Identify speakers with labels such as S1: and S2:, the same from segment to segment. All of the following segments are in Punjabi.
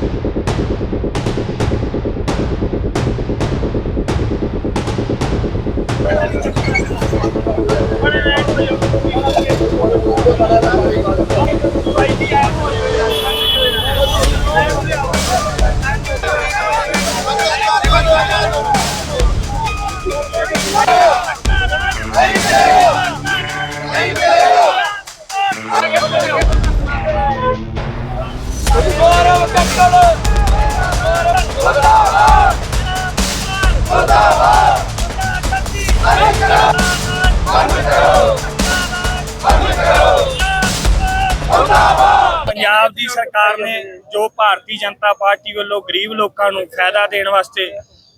S1: you. ਪੰਜਾਬ ਦੀ ਸਰਕਾਰ ਨੇ ਜੋ ਭਾਰਤੀ ਜਨਤਾ ਪਾਰਟੀ ਵੱਲੋਂ ਗਰੀਬ ਲੋਕਾਂ ਨੂੰ ਫਾਇਦਾ ਦੇਣ ਵਾਸਤੇ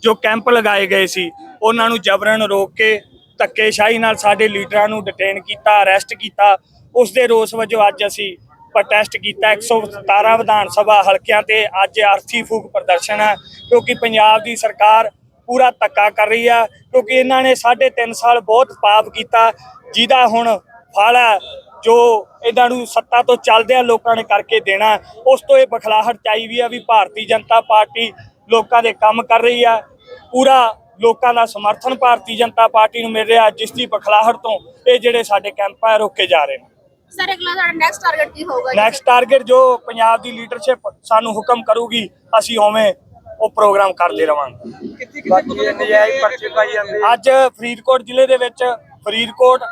S1: ਜੋ ਕੈਂਪ ਲਗਾਏ ਗਏ ਸੀ, ਉਹਨਾਂ ਨੂੰ ਜਬਰਨ ਰੋਕ ਕੇ ਧੱਕੇਸ਼ਾਹੀ ਨਾਲ ਸਾਡੇ ਲੀਡਰਾਂ ਨੂੰ ਡਿਟੇਨ ਕੀਤਾ ਅਰੈਸਟ ਕੀਤਾ ਉਸ ਦੇ ਰੋਸ ਵਜੋਂ ਅੱਜ ਅਸੀਂ ਪ੍ਰੋਟੈਸਟ ਕੀਤਾ। 117 ਵਿਧਾਨ ਸਭਾ ਹਲਕਿਆਂ ਤੇ ਅੱਜ ਅਰਥੀ ਫੂਕ ਪ੍ਰਦਰਸ਼ਨ ਹੈ, ਕਿਉਂਕਿ ਪੰਜਾਬ ਦੀ ਸਰਕਾਰ ਪੂਰਾ ਧੱਕਾ ਕਰ ਰਹੀ ਹੈ, ਕਿਉਂਕਿ ਇਹਨਾਂ ਨੇ 3.5 ਸਾਲ ਬਹੁਤ ਪਾਪ ਕੀਤਾ, ਜਿਹਦਾ ਹੁਣ ਫਲ ਹੈ ਜੋ ਇਹਨਾਂ ਨੂੰ ਸੱਤਾ ਤੋਂ ਚੱਲਦਿਆਂ ਲੋਕਾਂ ਨੇ ਕਰਕੇ ਦੇਣਾ। ਉਸ ਤੋਂ ਇਹ ਬਖਲਾਹਟ ਚਾਈ ਵੀ ਆ ਵੀ ਭਾਰਤੀ ਜਨਤਾ ਪਾਰਟੀ ਲੋਕਾਂ ਦੇ ਕੰਮ ਕਰ ਰਹੀ ਆ ਪੂਰਾ ਲੋਕਾਂ ਦਾ ਸਮਰਥਨ ਭਾਰਤੀ ਜਨਤਾ ਪਾਰਟੀ ਨੂੰ ਮਿਲ ਰਿਹਾ ਜਿਸ ਦੀ ਬਖਲਾਹਟ ਤੋਂ ਇਹ ਜਿਹੜੇ ਸਾਡੇ ਕੈਂਪ ਆ ਰੋਕੇ ਜਾ ਰਹੇ ਨੇ
S2: ਸਰ ਅਗਲਾ ਤੁਹਾਡਾ ਨੈਕਸਟ ਟਾਰਗੇਟ ਕੀ ਹੋਊਗਾ?
S1: ਨੈਕਸਟ ਟਾਰਗੇਟ ਜੋ ਪੰਜਾਬ ਦੀ ਲੀਡਰਸ਼ਿਪ ਸਾਨੂੰ ਹੁਕਮ ਕਰੂਗੀ ਅਸੀਂ ਉਵੇਂ ਉਹ ਪ੍ਰੋਗਰਾਮ ਕਰਦੇ ਰਵਾਂਗੇ ਅੱਜ ਫਰੀਦਕੋਟ ਜ਼ਿਲ੍ਹੇ ਦੇ ਵਿੱਚ ਫਰੀਦਕੋਟ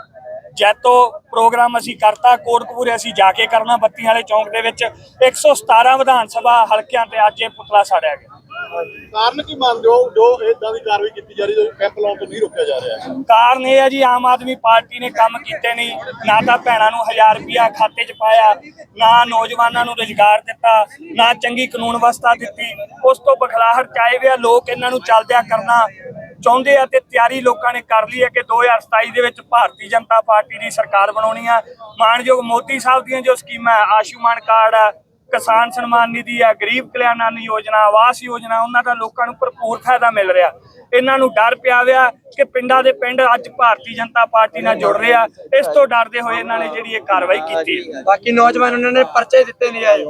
S1: ਜੈਤੋ ਪ੍ਰੋਗਰਾਮ ਅਸੀਂ ਕਰਤਾ ਕੋਟਕਪੂਰੇ ਅਸੀਂ ਜਾ ਕੇ ਕਰਨਾ ਬੱਤੀਆਂ ਵਾਲੇ ਚੌਂਕ ਦੇ ਵਿੱਚ। 117 ਵਿਧਾਨ ਸਭਾ ਹਲਕਿਆਂ ਤੇ ਅੱਜ ਇਹ ਪੁਤਲਾ ਸਾੜਿਆ ਗਿਆ।
S3: ਕਾਰਨ ਕੀ ਮੰਨਦੇ ਹੋ? ਜੋ ਇਦਾਂ ਦੀ ਕਾਰਵਾਈ ਕੀਤੀ ਜਾ ਰਹੀ ਜੋ ਕੈਂਪ ਲਾਉਣ ਤੋਂ ਨਹੀਂ ਰੋਕਿਆ ਜਾ ਰਿਹਾ ਹੈ।
S1: ਕਾਰਨ ਇਹ ਹੈ ਜੀ ਆਮ ਆਦਮੀ ਪਾਰਟੀ ਨੇ ਕੰਮ ਕੀਤੇ ਨਹੀਂ। ਨਾ ਤਾਂ ਭੈਣਾਂ ਨੂੰ 1000 ਰੁਪਿਆ ਖਾਤੇ 'ਚ ਪਾਇਆ ਨਾ ਨੌਜਵਾਨਾਂ ਨੂੰ ਰੁਜ਼ਗਾਰ ਦਿੱਤਾ ਨਾ ਚੰਗੀ ਕਾਨੂੰਨ ਵਿਵਸਥਾ ਦਿੱਤੀ। ਉਸ ਤੋਂ ਬਖਲਾਹਟ ਚਾਏ ਵੇ ਆ ਲੋਕ ਇਹਨਾਂ ਨੂੰ ਚੱਲਦਿਆਂ ਕਰਨਾ ਚਾਹੁੰਦੇ ਆ ਤੇ ਤਿਆਰੀ ਲੋਕਾਂ ਨੇ ਕਰ ਲਈ ਹੈ ਕਿ 2027 ਦੇ ਵਿੱਚ ਭਾਰਤੀ ਜਨਤਾ ਪਾਰਟੀ ਦੀ ਸਰਕਾਰ ਬਣਾਉਣੀ ਆ। ਮਾਨਯੋਗ ਮੋਦੀ ਸਾਹਿਬ ਦੀਆਂ ਜੋ ਸਕੀਮਾਂ ਹੈ, ਕਾਰਡ ਆ ਕਿਸਾਨ ਸਨਮਾਨ ਨਿਧੀ ਆ ਗਰੀਬ ਕਲਿਆਣ ਯੋਜਨਾ ਆਵਾਸ ਯੋਜਨਾ ਉਹਨਾਂ ਦਾ ਲੋਕਾਂ ਨੂੰ ਭਰਪੂਰ ਫਾਇਦਾ ਮਿਲ ਰਿਹਾ। ਇਹਨਾਂ ਨੂੰ ਡਰ ਪਿਆ ਹੋਇਆ ਕਿ ਪਿੰਡਾਂ ਦੇ ਪਿੰਡ ਅੱਜ ਭਾਰਤੀ ਜਨਤਾ ਪਾਰਟੀ ਨਾਲ ਜੁੜ ਰਿਹਾ ਇਸ ਤੋਂ ਡਰਦੇ ਹੋਏ ਇਹਨਾਂ ਨੇ ਜਿਹੜੀ ਇਹ ਕਾਰਵਾਈ ਕੀਤੀ।
S4: ਬਾਕੀ ਨੌਜਵਾਨ ਉਹਨਾਂ ਨੇ ਪਰਚੇ ਦਿੱਤੇ ਨਜਾਇਜ਼